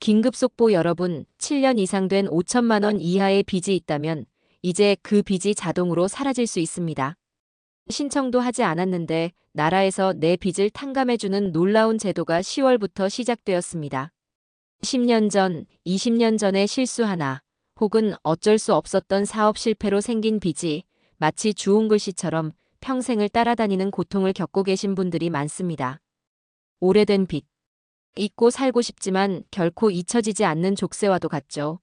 긴급 속보 여러분, 7년 이상 된 5천만 원 이하의 빚이 있다면 이제 그 빚이 자동으로 사라질 수 있습니다. 신청도 하지 않았는데 나라에서 내 빚을 탕감해주는 놀라운 제도가 10월부터 시작되었습니다. 10년 전, 20년 전에 실수 하나, 혹은 어쩔 수 없었던 사업 실패로 생긴 빚이 마치 주홍 글씨처럼 평생을 따라다니는 고통을 겪고 계신 분들이 많습니다. 오래된 빚. 잊고 살고 싶지만 결코 잊혀지지 않는 족쇄와도 같죠.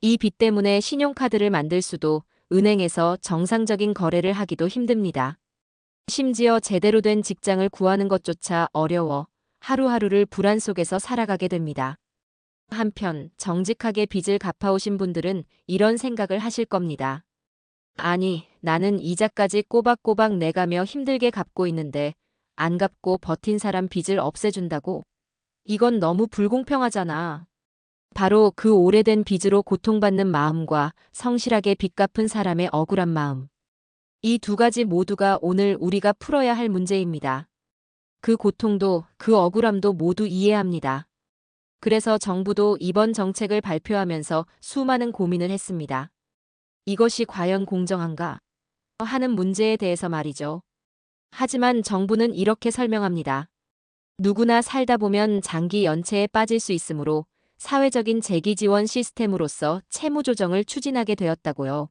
이 빚 때문에 신용카드를 만들 수도 은행에서 정상적인 거래를 하기도 힘듭니다. 심지어 제대로 된 직장을 구하는 것조차 어려워 하루하루를 불안 속에서 살아가게 됩니다. 한편 정직하게 빚을 갚아오신 분들은 이런 생각을 하실 겁니다. 아니, 나는 이자까지 꼬박꼬박 내가며 힘들게 갚고 있는데 안 갚고 버틴 사람 빚을 없애준다고? 이건 너무 불공평하잖아. 바로 그 오래된 빚으로 고통받는 마음과 성실하게 빚 갚은 사람의 억울한 마음. 이 두 가지 모두가 오늘 우리가 풀어야 할 문제입니다. 그 고통도 그 억울함도 모두 이해합니다. 그래서 정부도 이번 정책을 발표하면서 수많은 고민을 했습니다. 이것이 과연 공정한가? 하는 문제에 대해서 말이죠. 하지만 정부는 이렇게 설명합니다. 누구나 살다 보면 장기 연체에 빠질 수 있으므로 사회적인 재기 지원 시스템으로서 채무 조정을 추진하게 되었다고요.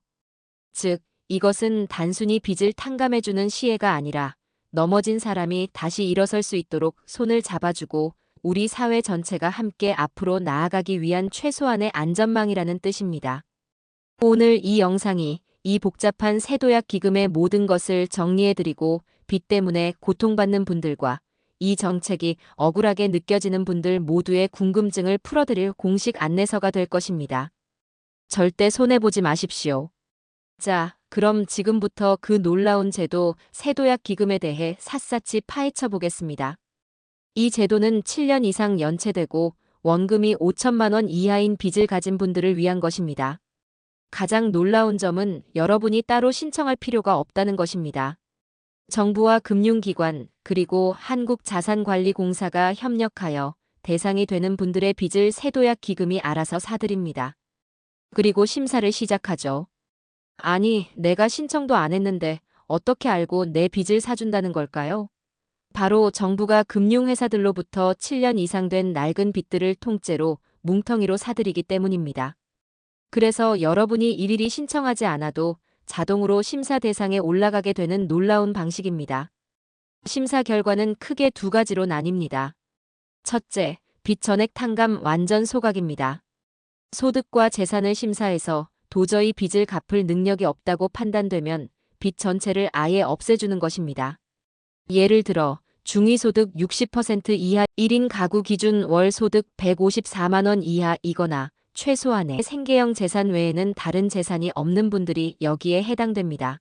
즉, 이것은 단순히 빚을 탕감해주는 시혜가 아니라 넘어진 사람이 다시 일어설 수 있도록 손을 잡아주고 우리 사회 전체가 함께 앞으로 나아가기 위한 최소한의 안전망이라는 뜻입니다. 오늘 이 영상이 이 복잡한 세도약 기금의 모든 것을 정리해드리고 빚 때문에 고통받는 분들과 이 정책이 억울하게 느껴지는 분들 모두의 궁금증을 풀어드릴 공식 안내서가 될 것입니다. 절대 손해보지 마십시오. 자, 그럼 지금부터 그 놀라운 제도 세도약 기금에 대해 샅샅이 파헤쳐 보겠습니다. 이 제도는 7년 이상 연체되고 원금이 5천만 원 이하인 빚을 가진 분들을 위한 것입니다. 가장 놀라운 점은 여러분이 따로 신청할 필요가 없다는 것입니다. 정부와 금융기관 그리고 한국자산관리공사가 협력하여 대상이 되는 분들의 빚을 세도약 기금이 알아서 사드립니다. 그리고 심사를 시작하죠. 아니, 내가 신청도 안 했는데 어떻게 알고 내 빚을 사준다는 걸까요? 바로 정부가 금융회사들로부터 7년 이상 된 낡은 빚들을 통째로 뭉텅이로 사들이기 때문입니다. 그래서 여러분이 일일이 신청하지 않아도 자동으로 심사 대상에 올라가게 되는 놀라운 방식입니다. 심사 결과는 크게 두 가지로 나뉩니다. 첫째, 빚 전액 탕감 완전 소각입니다. 소득과 재산을 심사해서 도저히 빚을 갚을 능력이 없다고 판단되면 빚 전체를 아예 없애주는 것입니다. 예를 들어 중위소득 60% 이하 1인 가구 기준 월 소득 154만원 이하이거나 최소한의 생계형 재산 외에는 다른 재산이 없는 분들이 여기에 해당됩니다.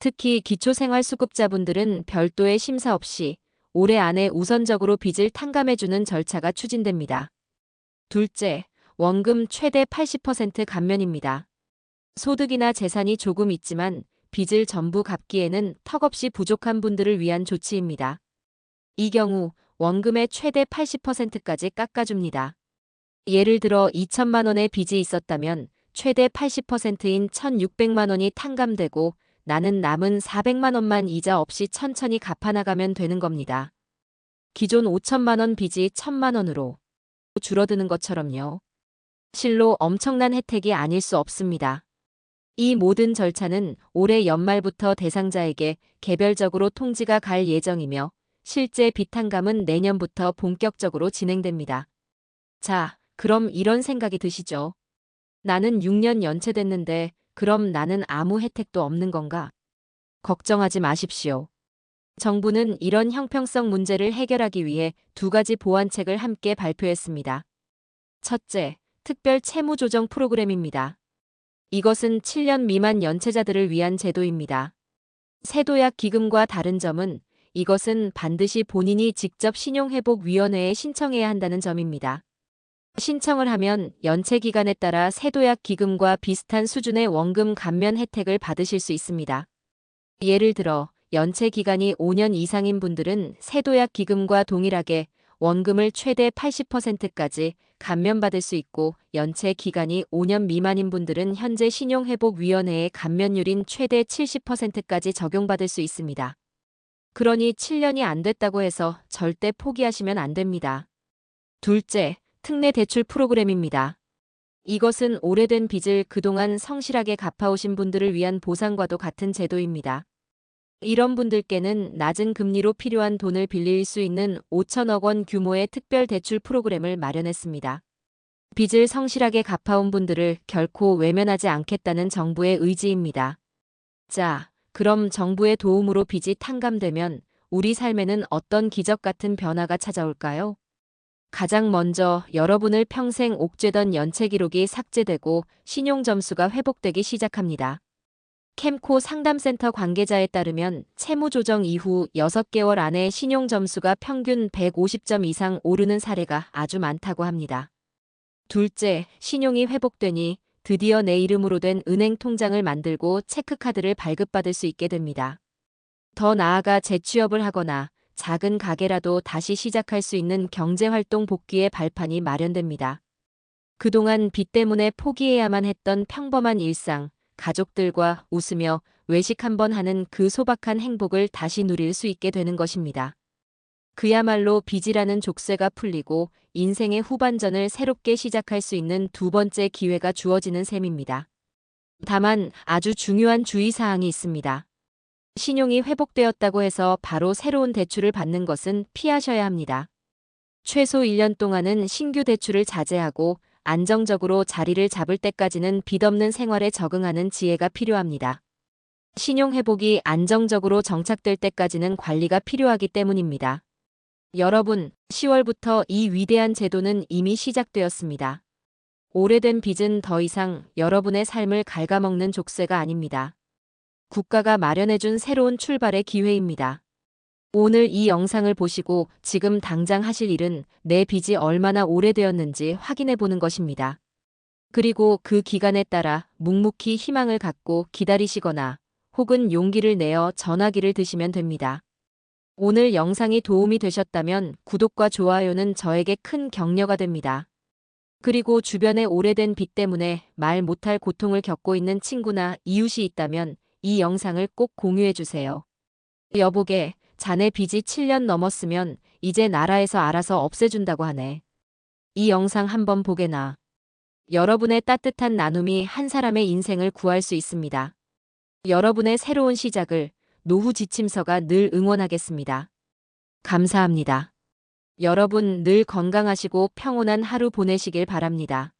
특히 기초생활수급자분들은 별도의 심사 없이 올해 안에 우선적으로 빚을 탕감해주는 절차가 추진됩니다. 둘째, 원금 최대 80% 감면입니다. 소득이나 재산이 조금 있지만 빚을 전부 갚기에는 턱없이 부족한 분들을 위한 조치입니다. 이 경우 원금의 최대 80%까지 깎아줍니다. 예를 들어 2천만 원의 빚이 있었다면 최대 80%인 1,600만 원이 탕감되고 나는 남은 400만 원만 이자 없이 천천히 갚아나가면 되는 겁니다. 기존 5천만 원 빚이 1천만 원으로 줄어드는 것처럼요. 실로 엄청난 혜택이 아닐 수 없습니다. 이 모든 절차는 올해 연말부터 대상자에게 개별적으로 통지가 갈 예정이며 실제 비탄감은 내년부터 본격적으로 진행됩니다. 자, 그럼 이런 생각이 드시죠? 나는 6년 연체됐는데 그럼 나는 아무 혜택도 없는 건가? 걱정하지 마십시오. 정부는 이런 형평성 문제를 해결하기 위해 두 가지 보완책을 함께 발표했습니다. 첫째, 특별 채무 조정 프로그램입니다. 이것은 7년 미만 연체자들을 위한 제도입니다. 세도약 기금과 다른 점은 이것은 반드시 본인이 직접 신용회복위원회에 신청해야 한다는 점입니다. 신청을 하면 연체 기간에 따라 세도약 기금과 비슷한 수준의 원금 감면 혜택을 받으실 수 있습니다. 예를 들어 연체 기간이 5년 이상인 분들은 세도약 기금과 동일하게 원금을 최대 80%까지 감면받을 수 있고 연체 기간이 5년 미만인 분들은 현재 신용회복위원회의 감면율인 최대 70%까지 적용받을 수 있습니다. 그러니 7년이 안 됐다고 해서 절대 포기하시면 안 됩니다. 둘째, 특례 대출 프로그램입니다. 이것은 오래된 빚을 그동안 성실하게 갚아오신 분들을 위한 보상과도 같은 제도입니다. 이런 분들께는 낮은 금리로 필요한 돈을 빌릴 수 있는 5천억 원 규모의 특별 대출 프로그램을 마련했습니다. 빚을 성실하게 갚아온 분들을 결코 외면하지 않겠다는 정부의 의지입니다. 자, 그럼 정부의 도움으로 빚이 탕감되면 우리 삶에는 어떤 기적 같은 변화가 찾아올까요? 가장 먼저 여러분을 평생 옥죄던 연체 기록이 삭제되고 신용 점수가 회복되기 시작합니다. 캠코 상담센터 관계자에 따르면 채무 조정 이후 6개월 안에 신용 점수가 평균 150점 이상 오르는 사례가 아주 많다고 합니다. 둘째, 신용이 회복되니 드디어 내 이름으로 된 은행 통장을 만들고 체크카드를 발급받을 수 있게 됩니다. 더 나아가 재취업을 하거나 작은 가게라도 다시 시작할 수 있는 경제활동 복귀의 발판이 마련됩니다. 그동안 빚 때문에 포기해야만 했던 평범한 일상, 가족들과 웃으며 외식 한 번 하는 그 소박한 행복을 다시 누릴 수 있게 되는 것입니다. 그야말로 빚이라는 족쇄가 풀리고 인생의 후반전을 새롭게 시작할 수 있는 두 번째 기회가 주어지는 셈입니다. 다만 아주 중요한 주의사항이 있습니다. 신용이 회복되었다고 해서 바로 새로운 대출을 받는 것은 피하셔야 합니다. 최소 1년 동안은 신규 대출을 자제하고 안정적으로 자리를 잡을 때까지는 빚 없는 생활에 적응하는 지혜가 필요합니다. 신용 회복이 안정적으로 정착될 때까지는 관리가 필요하기 때문입니다. 여러분, 10월부터 이 위대한 제도는 이미 시작되었습니다. 오래된 빚은 더 이상 여러분의 삶을 갉아먹는 족쇄가 아닙니다. 국가가 마련해준 새로운 출발의 기회입니다. 오늘 이 영상을 보시고 지금 당장 하실 일은 내 빚이 얼마나 오래되었는지 확인해 보는 것입니다. 그리고 그 기간에 따라 묵묵히 희망을 갖고 기다리시거나 혹은 용기를 내어 전화기를 드시면 됩니다. 오늘 영상이 도움이 되셨다면 구독과 좋아요는 저에게 큰 격려가 됩니다. 그리고 주변에 오래된 빚 때문에 말 못할 고통을 겪고 있는 친구나 이웃이 있다면 이 영상을 꼭 공유해 주세요. 여보게, 자네 빚이 7년 넘었으면 이제 나라에서 알아서 없애준다고 하네. 이 영상 한번 보게나. 여러분의 따뜻한 나눔이 한 사람의 인생을 구할 수 있습니다. 여러분의 새로운 시작을 노후 지침서가 늘 응원하겠습니다. 감사합니다. 여러분 늘 건강하시고 평온한 하루 보내시길 바랍니다.